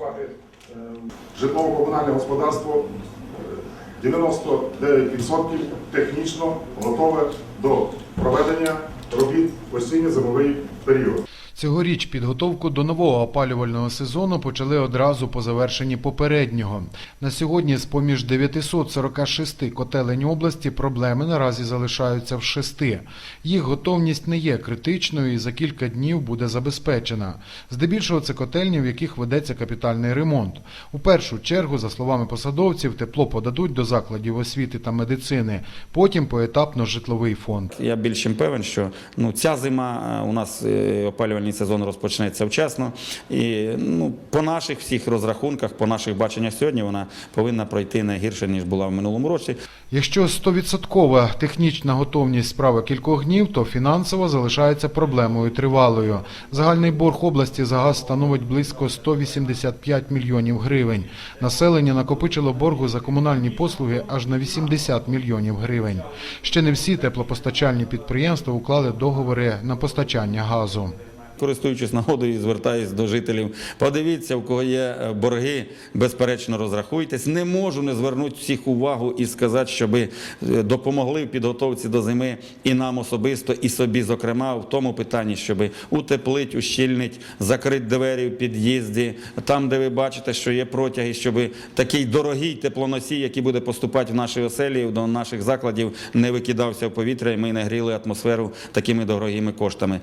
працювати е, житлово-комунальне господарство е, 99% технічно готове до проведення робіт осінньо-зимовий період. Цьогоріч підготовку до нового опалювального сезону почали одразу по завершенні попереднього. На сьогодні з поміж 946 котелень області проблеми наразі залишаються в шести. Їх готовність не є критичною і за кілька днів буде забезпечена. Здебільшого це котельні, в яких ведеться капітальний ремонт. У першу чергу, за словами посадовців, тепло подадуть до закладів освіти та медицини, потім поетапно житловий фонд. Я більш певен, що ну, ця зима е, у нас е, опалювальний сезон розпочнеться вчасно. І ну, по наших всіх розрахунках, по наших баченнях сьогодні, вона повинна пройти не гірше, ніж була в минулому році. Якщо 100% технічна готовність справи кількох днів, то фінансово залишається проблемою тривалою. Загальний борг області за газ становить близько 185 мільйонів гривень. Населення накопичило боргу за комунальні послуги аж на 80 мільйонів гривень. Ще не всі теплопостачальні підприємства уклали договори на постачання газу. Користуючись нагодою, звертаюся до жителів. Подивіться, у кого є е, борги, безперечно, розрахуйтесь. Не можу не звернути всіх увагу і сказати, щоб допомогли в підготовці до зими і нам особисто, і собі, зокрема, в тому питанні, щоб утеплить, ущільнить, закрити двері в під'їзді, там, де ви бачите, що є протяги, щоб такий дорогий теплоносій, який буде поступати в наші оселі, до наших закладів, не викидався в повітря, і ми не гріли атмосферу такими дорогими коштами.